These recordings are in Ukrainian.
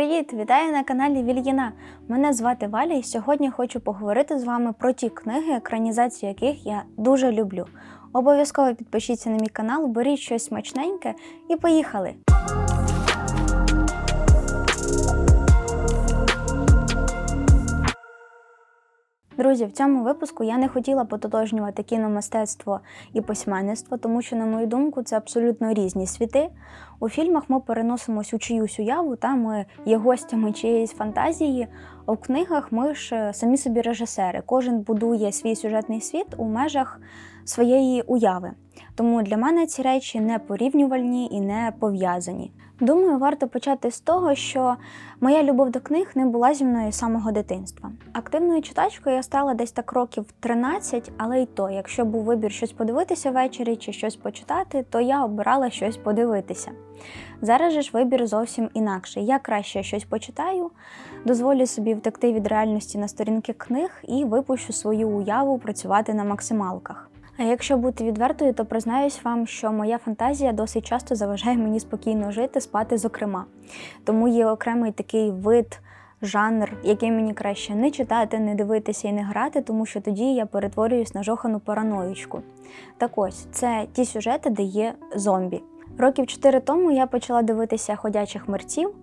Привіт! Вітаю на каналі Вільїна. Мене звати Валя, і сьогодні хочу поговорити з вами про ті книги, екранізацію яких я дуже люблю. Обов'язково підпишіться на мій канал, беріть щось смачненьке і поїхали! Друзі, в цьому випуску я не хотіла пототожнювати кіномистецтво і письменництво, тому що, на мою думку, це абсолютно різні світи. У фільмах ми переносимось у чиюсь уяву, та ми є гостями чиєїсь фантазії. А в книгах ми ж е, самі собі режисери. Кожен будує свій сюжетний світ у межах своєї уяви. Тому для мене ці речі не порівнювальні і не пов'язані. Думаю, варто почати з того, що моя любов до книг не була зі мною з самого дитинства. Активною читачкою я стала десь так років 13, але й то, якщо був вибір щось подивитися ввечері чи щось почитати, то я обирала щось подивитися. Зараз же ж вибір зовсім інакший. Я краще щось почитаю, дозволю собі втекти від реальності на сторінки книг і випущу свою уяву працювати на максималках. А якщо бути відвертою, то признаюсь вам, що моя фантазія досить часто заважає мені спокійно жити, спати, зокрема. Тому є окремий такий вид, жанр, який мені краще не читати, не дивитися і не грати, тому що тоді я перетворююсь на жохану параноїчку. Так ось, це ті сюжети, де є зомбі. Років чотири тому я почала дивитися ходячих мерців.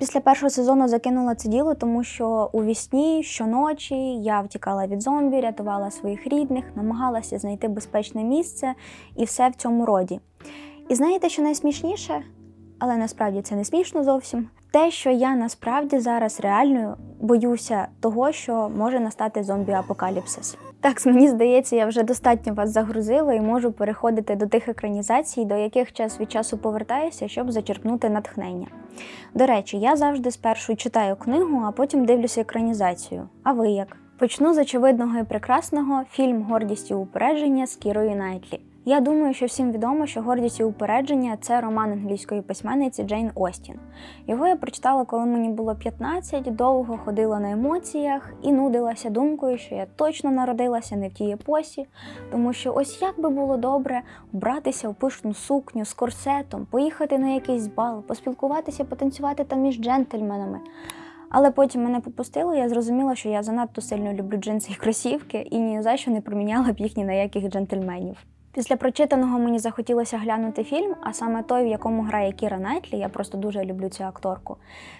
Після першого сезону закинула це діло, тому що у вісні щоночі я втікала від зомбі, рятувала своїх рідних, намагалася знайти безпечне місце і все в цьому роді. І знаєте, що найсмішніше, але насправді це не смішно зовсім. Те, що я насправді зараз реально боюся того, що може настати зомбі-апокаліпсис. Так, мені здається, я вже достатньо вас загрузила і можу переходити до тих екранізацій, до яких час від часу повертаюся, щоб зачерпнути натхнення. До речі, я завжди спершу читаю книгу, а потім дивлюся екранізацію. А ви як? Почну з очевидного і прекрасного фільм Гордість і упередження з Кірою Найтлі. Я думаю, що всім відомо, що гордість і упередження це роман англійської письменниці Джейн Остін. Його я прочитала, коли мені було 15, довго ходила на емоціях і нудилася думкою, що я точно народилася не в тій епосі, тому що ось як би було добре вбратися в пишну сукню з корсетом, поїхати на якийсь бал, поспілкуватися, потанцювати там між джентльменами. Але потім мене попустило, я зрозуміла, що я занадто сильно люблю джинси і кросівки і ні за що не проміняла б їх ні на яких джентльменів. Після прочитаного мені захотілося глянути фільм, а саме той, в якому грає Кіра Найтлі, я просто дуже люблю цю акторку.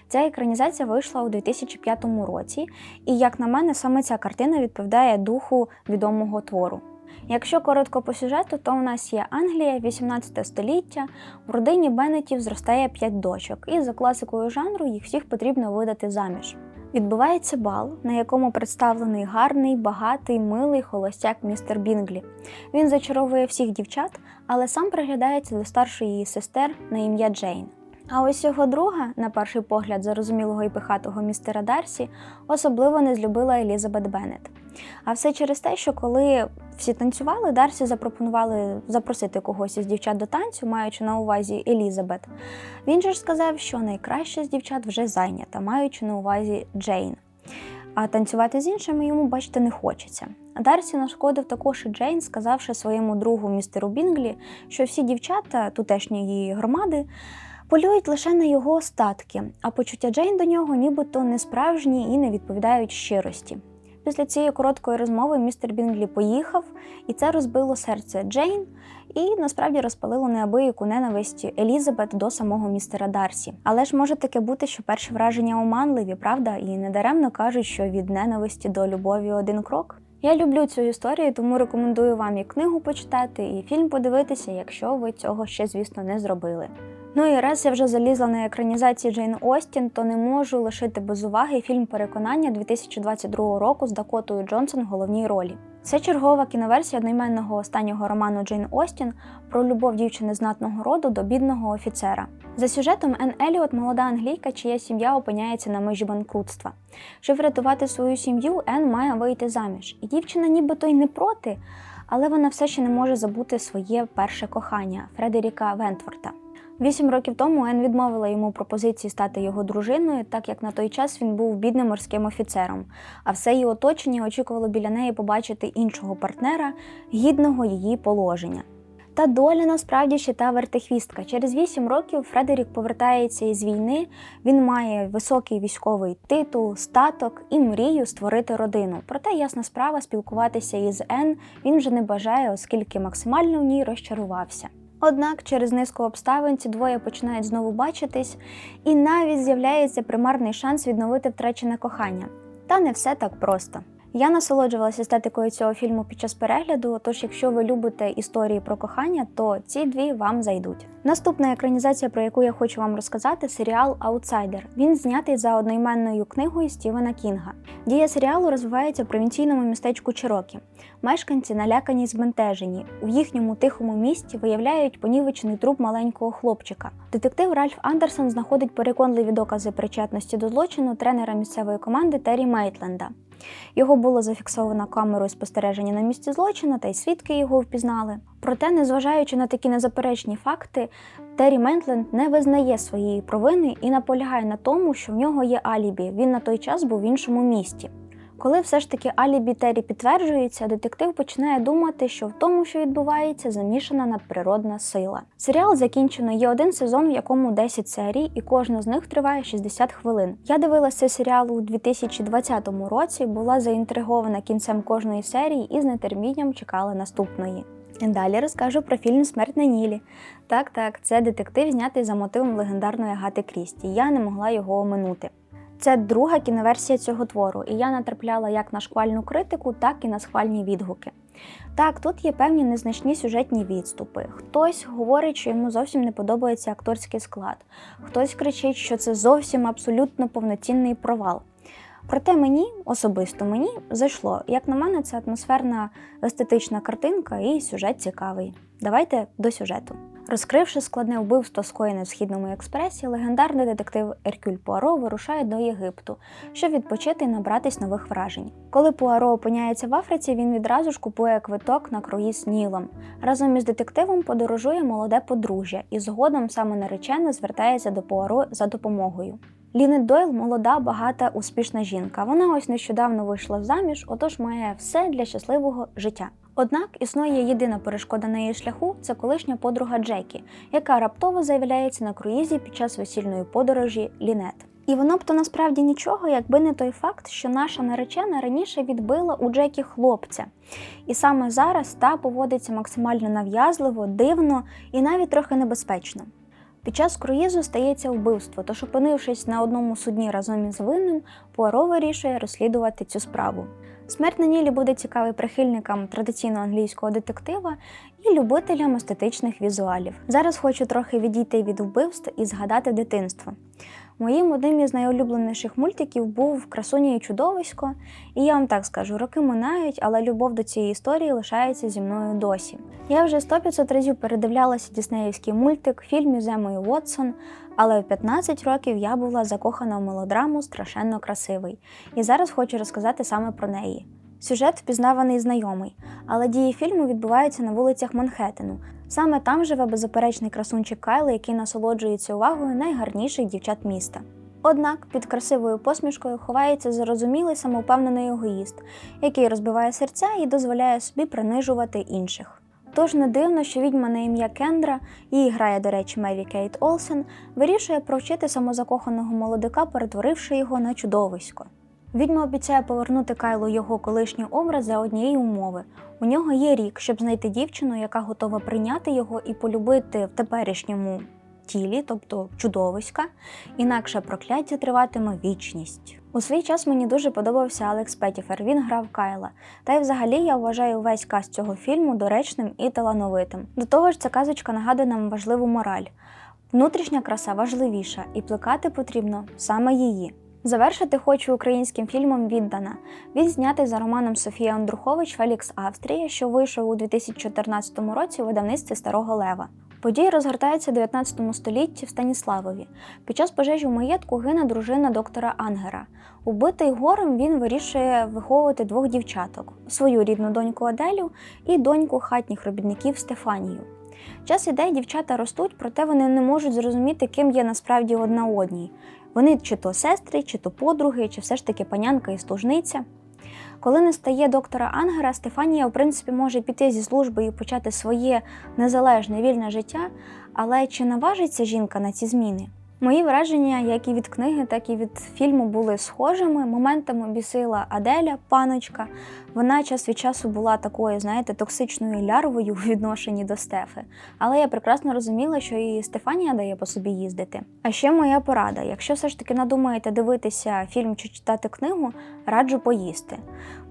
Ця екранізація вийшла у 2005 році, і, як на мене, саме ця картина відповідає духу відомого твору. Якщо коротко по сюжету, то у нас є Англія, 18 століття, в родині Беннетів зростає 5 дочок, і за класикою жанру їх всіх потрібно видати заміж. Відбувається бал, на якому представлений гарний, багатий, милий холостяк містер Бінглі. Він зачаровує всіх дівчат, але сам приглядається до старшої її сестер на ім'я Джейн. А ось його друга, на перший погляд, зарозумілого і пихатого містера Дарсі, особливо не злюбила Елізабет Беннет. А все через те, що коли всі танцювали, Дарсі запропонували запросити когось із дівчат до танцю, маючи на увазі Елізабет. Він же ж сказав, що найкраще з дівчат вже зайнята, маючи на увазі Джейн. А танцювати з іншими йому, бачите, не хочеться. Дарсі нашкодив також і Джейн, сказавши своєму другу містеру Бінглі, що всі дівчата тутешньої її громади полюють лише на його остатки, а почуття Джейн до нього нібито не справжні і не відповідають щирості. Після цієї короткої розмови містер Бінглі поїхав, і це розбило серце Джейн і насправді розпалило неабияку ненависть Елізабет до самого містера Дарсі. Але ж може таке бути, що перші враження оманливі, правда, і недаремно кажуть, що від ненависті до любові один крок. Я люблю цю історію, тому рекомендую вам і книгу почитати, і фільм подивитися, якщо ви цього ще, звісно, не зробили. Ну і раз я вже залізла на екранізації Джейн Остін, то не можу лишити без уваги фільм Переконання 2022 року з Дакотою Джонсон в головній ролі. Це чергова кіноверсія одноіменного останнього роману Джейн Остін про любов дівчини знатного роду до бідного офіцера. За сюжетом Ен Еліот молода англійка, чия сім'я опиняється на межі банкрутства. Щоб врятувати свою сім'ю, Ен має вийти заміж. І дівчина нібито й не проти, але вона все ще не може забути своє перше кохання Фредеріка Вентворта. Вісім років тому Ен відмовила йому пропозиції стати його дружиною, так як на той час він був бідним морським офіцером, а все її оточення очікувало біля неї побачити іншого партнера, гідного її положення. Та доля насправді ще та вертихвістка. Через 8 років Фредерік повертається із війни. Він має високий військовий титул, статок і мрію створити родину. Проте ясна справа спілкуватися із Ен він вже не бажає, оскільки максимально в ній розчарувався. Однак через низку обставин ці двоє починають знову бачитись, і навіть з'являється примарний шанс відновити втрачене кохання. Та не все так просто. Я насолоджувалася естетикою цього фільму під час перегляду. Тож, якщо ви любите історії про кохання, то ці дві вам зайдуть. Наступна екранізація, про яку я хочу вам розказати, серіал Аутсайдер. Він знятий за одноіменною книгою Стівена Кінга. Дія серіалу розвивається в провінційному містечку Чирокі. Мешканці налякані збентежені. У їхньому тихому місті виявляють понівечений труп маленького хлопчика. Детектив Ральф Андерсон знаходить переконливі докази причетності до злочину тренера місцевої команди Террі Мейтленда. Його було зафіксовано камерою спостереження на місці злочину, та й свідки його впізнали. Проте, незважаючи на такі незаперечні факти, Террі Ментленд не визнає своєї провини і наполягає на тому, що в нього є алібі. Він на той час був в іншому місті. Коли все ж таки алібі Террі підтверджується, детектив починає думати, що в тому, що відбувається, замішана надприродна сила. Серіал закінчено. Є один сезон, в якому 10 серій, і кожна з них триває 60 хвилин. Я дивилася серіал у 2020 році, була заінтригована кінцем кожної серії і з нетерпінням чекала наступної. Далі розкажу про фільм Смерть на Нілі. Так, так, це детектив, знятий за мотивом легендарної Агати Крісті. Я не могла його оминути. Це друга кіноверсія цього твору, і я натрапляла як на шквальну критику, так і на схвальні відгуки. Так, тут є певні незначні сюжетні відступи. Хтось говорить, що йому зовсім не подобається акторський склад, хтось кричить, що це зовсім абсолютно повноцінний провал. Проте мені, особисто мені, зайшло. Як на мене, це атмосферна естетична картинка і сюжет цікавий. Давайте до сюжету. Розкривши складне вбивство скоєне в східному експресі, легендарний детектив Еркюль Пуаро вирушає до Єгипту, щоб відпочити і набратись нових вражень. Коли Пуаро опиняється в Африці, він відразу ж купує квиток на круїз Нілом. Разом із детективом подорожує молоде подружжя, і згодом саме наречена звертається до Пуаро за допомогою. Лінет Дойл молода, багата, успішна жінка. Вона ось нещодавно вийшла заміж, отож має все для щасливого життя. Однак існує єдина перешкода на її шляху це колишня подруга Джекі, яка раптово з'являється на круїзі під час весільної подорожі Лінет. І воно б то насправді нічого, якби не той факт, що наша наречена раніше відбила у Джекі хлопця. І саме зараз та поводиться максимально нав'язливо, дивно і навіть трохи небезпечно. Під час круїзу стається вбивство, тож, опинившись на одному судні разом із винним, Пуаро вирішує розслідувати цю справу. Смерть на Нілі буде цікавий прихильникам традиційного англійського детектива і любителям естетичних візуалів. Зараз хочу трохи відійти від вбивств і згадати дитинство. Моїм одним із найулюбленіших мультиків був Красуня і чудовисько, і я вам так скажу, роки минають, але любов до цієї історії лишається зі мною досі. Я вже 100-500 разів передивлялася Діснеївський мультик, фільм із Емою Уотсон, але в 15 років я була закохана в мелодраму страшенно красивий. І зараз хочу розказати саме про неї. Сюжет впізнаваний знайомий, але дії фільму відбуваються на вулицях Манхеттену. Саме там живе беззаперечний красунчик Кайл, який насолоджується увагою найгарніших дівчат міста. Однак під красивою посмішкою ховається зарозумілий самовпевнений егоїст, який розбиває серця і дозволяє собі принижувати інших. Тож не дивно, що відьма на ім'я Кендра, її грає, до речі, Мері Кейт Олсен, вирішує провчити самозакоханого молодика, перетворивши його на чудовисько. Відьма обіцяє повернути Кайлу його колишній образ за однієї умови. У нього є рік, щоб знайти дівчину, яка готова прийняти його і полюбити в теперішньому тілі, тобто чудовиська, інакше прокляття триватиме вічність. У свій час мені дуже подобався Алекс Петіфер. Він грав Кайла. Та й взагалі я вважаю весь каст цього фільму доречним і талановитим. До того ж, ця казочка нагадує нам важливу мораль. Внутрішня краса важливіша, і плекати потрібно саме її. Завершити хочу українським фільмом Віддана. Він знятий за романом Софія Андрухович Фелікс Австрія, що вийшов у 2014 році у видавництві Старого Лева. Події розгортаються в 19 столітті в Станіславові. Під час пожежі в маєтку гине дружина доктора Ангера. Убитий горем він вирішує виховувати двох дівчаток: свою рідну доньку Аделю і доньку хатніх робітників Стефанію. Час іде, дівчата ростуть, проте вони не можуть зрозуміти, ким є насправді одна одній. Вони чи то сестри, чи то подруги, чи все ж таки панянка і служниця. Коли не стає доктора Ангера, Стефанія, в принципі, може піти зі служби і почати своє незалежне вільне життя. Але чи наважиться жінка на ці зміни? Мої враження, як і від книги, так і від фільму, були схожими. Моментами бісила Аделя, паночка. Вона час від часу була такою, знаєте, токсичною лярвою у відношенні до Стефи. Але я прекрасно розуміла, що і Стефанія дає по собі їздити. А ще моя порада: якщо все ж таки надумаєте дивитися фільм чи читати книгу, раджу поїсти.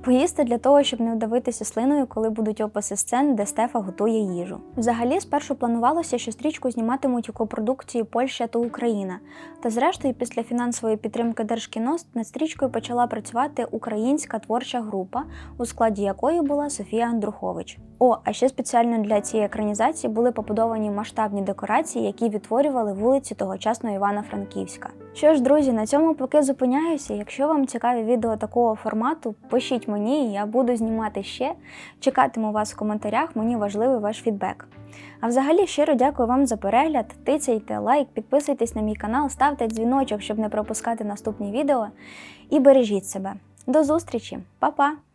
Поїсти для того, щоб не вдавитися слиною, коли будуть описи сцен, де Стефа готує їжу. Взагалі, спершу планувалося, що стрічку зніматимуть у копродукції Польща та Україна. Та зрештою, після фінансової підтримки Держкіно над стрічкою почала працювати українська творча група, у складі якої була Софія Андрухович. О, а ще спеціально для цієї екранізації були побудовані масштабні декорації, які відтворювали вулиці тогочасного Івана-Франківська. Що ж, друзі, на цьому поки зупиняюся. Якщо вам цікаві відео такого формату, пишіть мені, я буду знімати ще. Чекатиму вас в коментарях, мені важливий ваш фідбек. А взагалі щиро дякую вам за перегляд. Тицяйте лайк, підписуйтесь на мій канал, ставте дзвіночок, щоб не пропускати наступні відео. І бережіть себе. До зустрічі, Па-па!